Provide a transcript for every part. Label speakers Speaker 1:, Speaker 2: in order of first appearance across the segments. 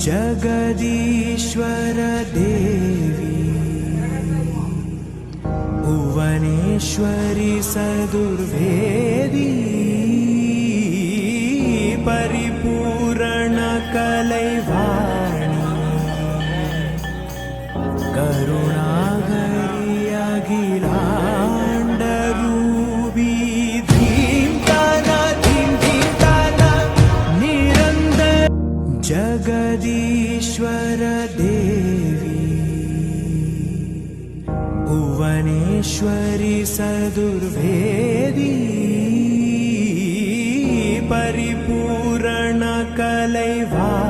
Speaker 1: जगदीश्वरदेवी। भुवनेश्वरि सदुर्वेदी। परिपूरणकलैवाणी। करुणागरि अगिला रदेवी भुवनेश्वरि
Speaker 2: सदुर्भे परिपूरणकलैवा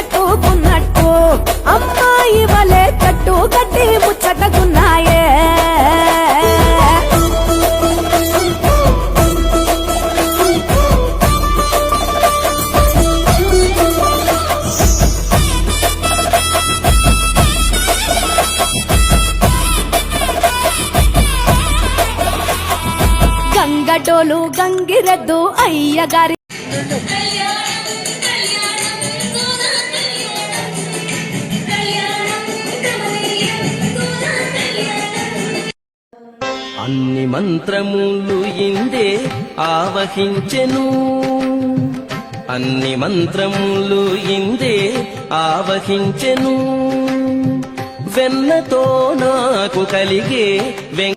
Speaker 2: కట్టుకున్నట్టు అమ్మాయి వలె కట్టు కట్టి ముచ్చటకున్నాయే గంగటోలు గంగిరెద్దు అయ్యగారి
Speaker 3: అన్ని మంత్రములు ఇందే ఆవహించెను. అన్ని మంత్రములు ఇందే ఆవహించెను. వెన్నతో నాకు కలిగే వెం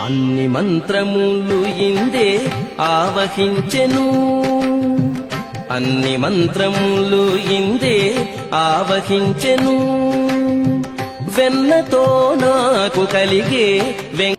Speaker 3: అన్ని మంత్రములు ఇందే ఆవహించెను. అన్ని మంత్రములు ఇందే ఆవహించెను. వెన్నతో నాకు కలిగే వెం